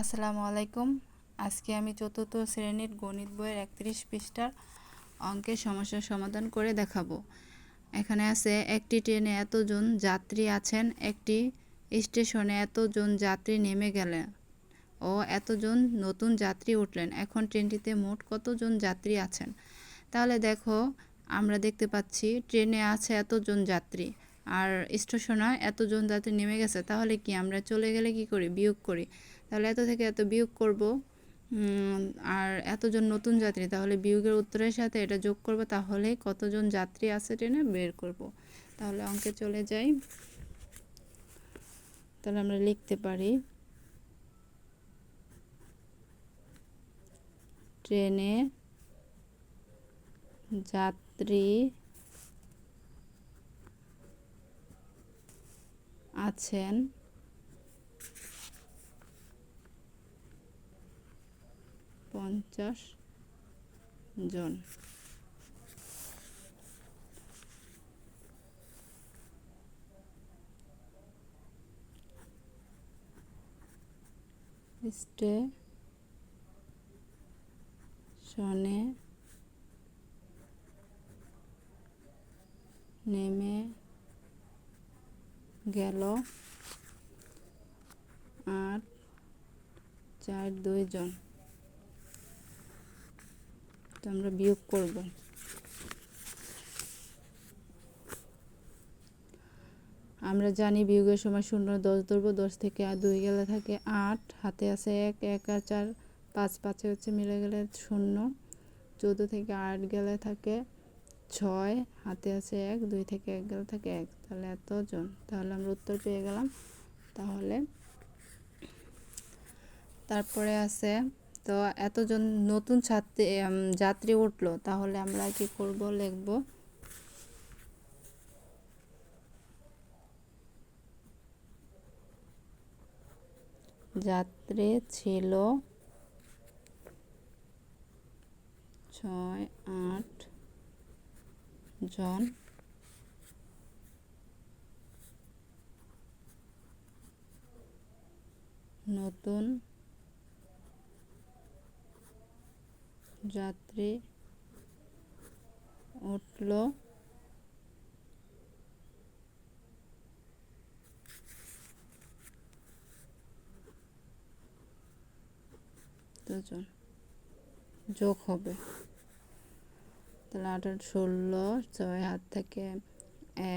আসসালামু আলাইকুম। আজকে আমি চতুর্থ শ্রেণির গণিত বইয়ের একত্রিশ পৃষ্ঠার অঙ্কের সমস্যার সমাধান করে দেখাবো। এখানে আছে, একটি ট্রেনে এতজন যাত্রী আছেন, একটি স্টেশনে এতজন যাত্রী নেমে গেলেন ও এতজন নতুন যাত্রী উঠলেন। এখন ট্রেনটিতে মোট কতজন যাত্রী আছেন? তাহলে দেখো, আমরা দেখতে পাচ্ছি, ট্রেনে আছে এতজন যাত্রী। আর স্টেশনে এতজন যাত্রী নেমে গেছে, তাহলে কি আমরা চলে গেলে কি করি? বিয়োগ করি। তাহলে এত থেকে এত বিয়োগ করব আর এতজন নতুন যাত্রী, তাহলে বিয়োগের উত্তরের সাথে এটা যোগ করব, তাহলে কতজন যাত্রী আছে ট্রেনে বের করব। তাহলে অঙ্কে চলে যাই। তাহলে আমরা লিখতে পারি, ট্রেনে যাত্রী আছেন। পঞ্চাশ জন। স্টেশনে নেমে গেল আট, চার, দুই জন। তো আমরা বিয়োগ করব। আমরা জানি বিয়োগের সময় শূন্য, দশ ধরবো, দশ থেকে আর দুই গেলে থাকে আট, হাতে আছে এক এক আর চার, পাঁচ, পাঁচে হচ্ছে মিলে গেলে শূন্য, চৌদ্দ থেকে আট গেলে থাকে ছয় হাতে আছে এক, দুই থেকে এক, গেলে থাকে এক, তাহলে এতজন। তাহলে আমরা উত্তর পেয়ে গেলাম। তাহলে তারপরে আছে, তো এতজন নতুন ছাত্রী যাত্রী উঠল, তাহলে আমরা কি করব, লিখব। যাত্রী ছিল ছয়, আট জন। নতুন যাত্রী উঠল। দুজন। যোগ হবে। তাহলে আঠারো, ষোলো, ছয় হাত থেকে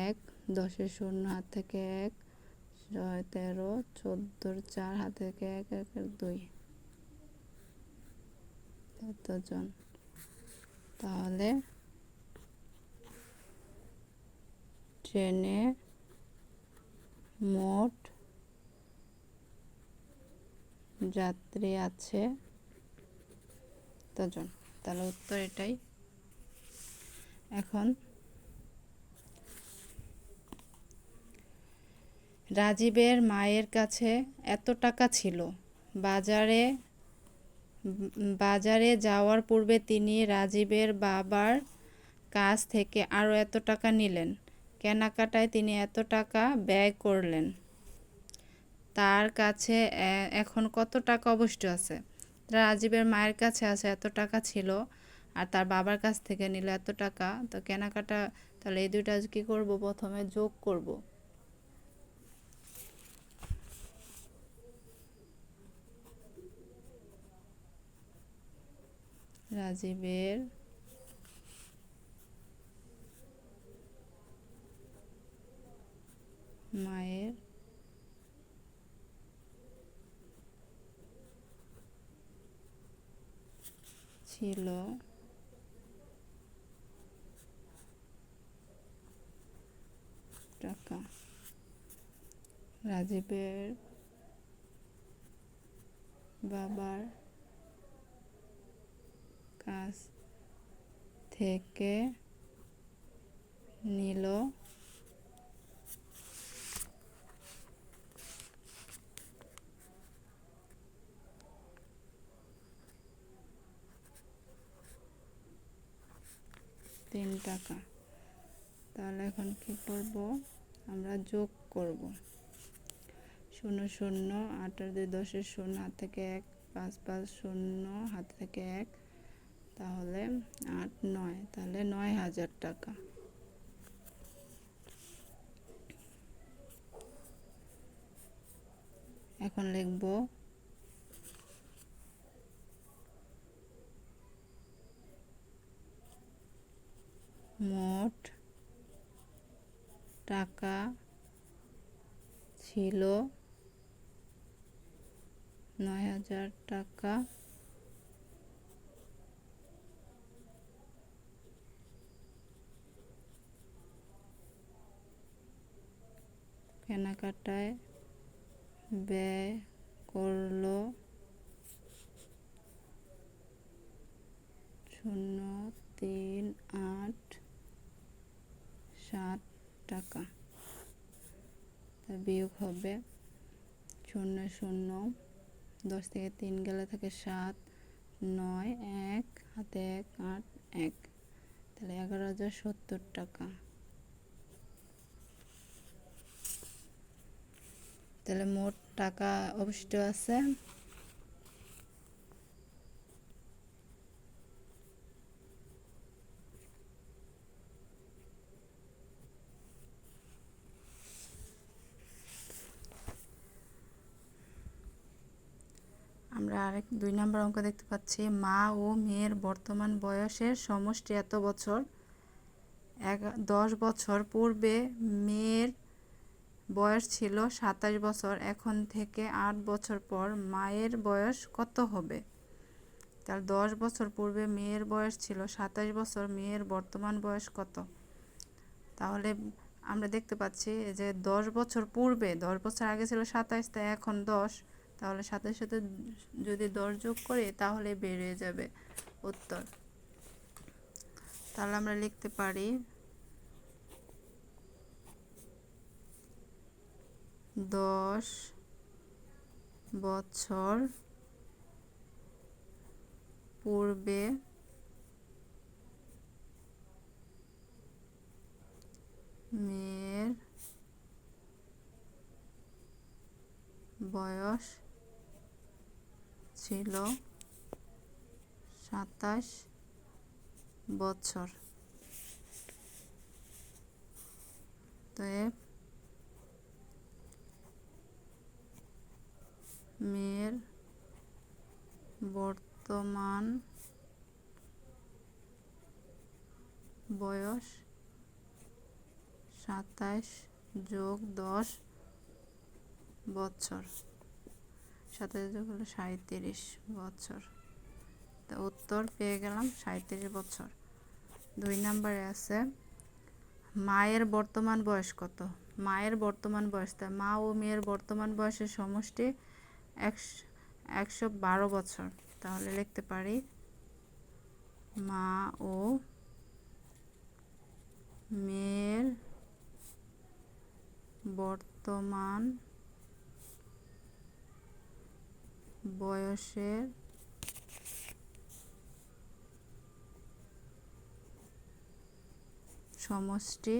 এক, দশের শূন্য হাত থেকে এক, ছয়, তেরো, চোদ্দোর চার হাত থেকে এক এক দুই। এতজন তাহলে ট্রেনে মোট যাত্রী আছে তজন তাহলে উত্তর এটাই। এখন। রাজীবের মায়ের কাছে এত টাকা ছিল। বাজারে বাজারে যাওয়ার পূর্বে তিনি রাজীবের বাবার কাছ থেকে আরও এত টাকা নিলেন। কেনাকাটায় তিনি এত টাকা ব্যয় করলেন। তার কাছে এখন কত টাকা অবশ্য আছে? রাজীবের মায়ের কাছে আছে এত টাকা ছিল। আর তার বাবার কাছ থেকে নিল এত টাকা, তো কেনাকাটা তাহলে এই দুইটা কী করব? প্রথমে যোগ করব। রাজীবের মায়ের ছিল টাকা রাজীবের বাবার কাছ থেকে নিল। তিন টাকা। তাহলে এখন কি করব? আমরা যোগ করব। শূন্য শূন্য আট দুই দশের শূন্য হাত থেকে এক, পাঁচ পাঁচ শূন্য হাত থেকে এক, তাহলে আট নয়, তাহলে নয় হাজার টাকা। এখন লিখব, মোট টাকা ছিল নয় হাজার টাকা। কেনাকাটায় ব্যয় করল শূন্য তিন আট সাত টাকা। বিয়োগ হবে শূন্য শূন্য দশ থেকে তিন গেলে থাকে সাত, নয়, এক, হাতে এক, আট, এক। তাহলে এগারো হাজার সত্তর টাকা। তাহলে মোট টাকা অবশিষ্ট আছে আমরা আরেক দুই নম্বর অঙ্ক দেখতে পাচ্ছি। মা ও মেয়ের বর্তমান বয়সের সমষ্টি এত বছর? এক, দশ বছর পূর্বে মেয়ের বয়স ছিল সাতাশ বছর, এখন থেকে আট বছর পর মায়ের বয়স কত হবে? তার দশ বছর পূর্বে মেয়ের বয়স ছিল সাতাশ বছর, মেয়ের বর্তমান বয়স কত? তাহলে আমরা দেখতে পাচ্ছি যে দশ বছর পূর্বে, দশ বছর আগে ছিল সাতাশ, তাই এখন দশ। তাহলে সাথে সাথে যদি দশ যোগ করে তাহলে বেড়ে যাবে উত্তর। তাহলে আমরা লিখতে পারি দশ বছর পূর্বে মেয়ের বয়স ছিল সাতাশ বছর। তো মেয়ের বর্তমান বয়স সাতাশ যোগ দশ বছর। সাতাশ যোগ হলো সাঁত্রিশ বছর। তো উত্তর পেয়ে গেলাম সাঁত্রিশ বছর। দুই নম্বরে আছে, মায়ের বর্তমান বয়স কত? মায়ের বর্তমান বয়স মা ও মেয়ের বর্তমান বয়সের সমষ্টি একশো একশো বারো বছর। তাহলে লিখতে পারি, মা ও মেয়ের বর্তমান বয়সের সমষ্টি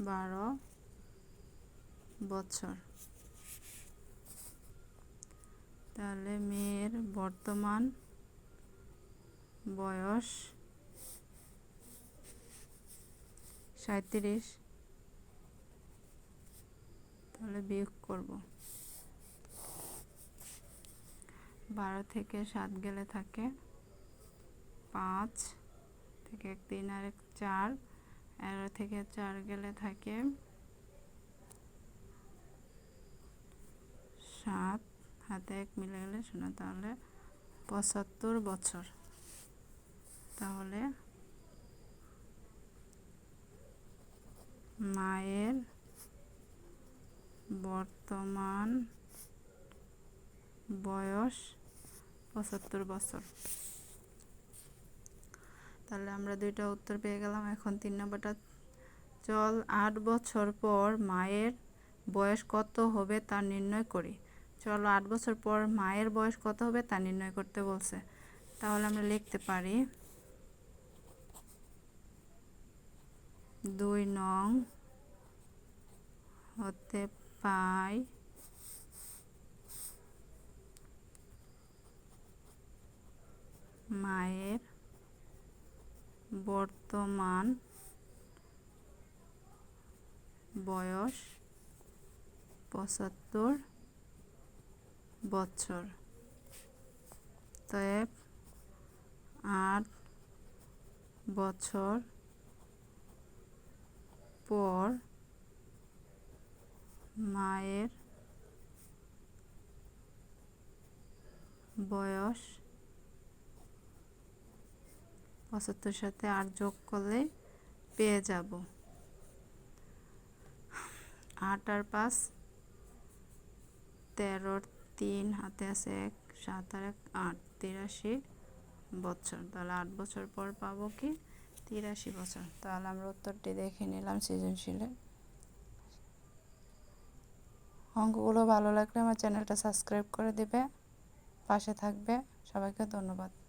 বারো বছর। তাহলে মেয়ের বর্তমান বয়স সাঁত্রিশ তাহলে বিয়োগ করব। বারো থেকে সাত গেলে থাকে। পাঁচ থেকে এক, তিন আর এক, চার। এগারো থেকে চার গেলে থাকে। সাত, হাতে এক মিলে গেলে শূন্য তাহলে পঁচাত্তর বছর। তাহলে মায়ের বর্তমান বয়স পঁচাত্তর বছর। তাহলে আমরা দুইটা উত্তর পেয়ে গেলাম। এখন তিন নম্বরটা, চল আট বছর পর মায়ের বয়স কত হবে তা নির্ণয় করি। চলো আট বছর পর মায়ের বয়স কত হবে তা নির্ণয় করতে বলছে। তাহলে আমরা লিখতে পারি, দুই নং হতে পাই মায়ের বর্তমান বয়স পঁচাত্তর বছর। তয়েব আট বছর পর মায়ের বয়স পঁচাত্তর সাথে আট যোগ করলে পেয়ে যাব। আট আর পাঁচ, তেরোর তিন, হাতে আছে এক, সাত আর এক, আট। তিরাশি বছর, তাহলে আট বছর পর পাবো কি? তিরাশি বছর। তাহলে আমরা উত্তরটি দেখে নিলাম সৃজনশীলের। অঙ্কগুলো ভালো লাগলে আমার চ্যানেলটা সাবস্ক্রাইব করে দেবে। পাশে থাকবে। সবাইকে ধন্যবাদ।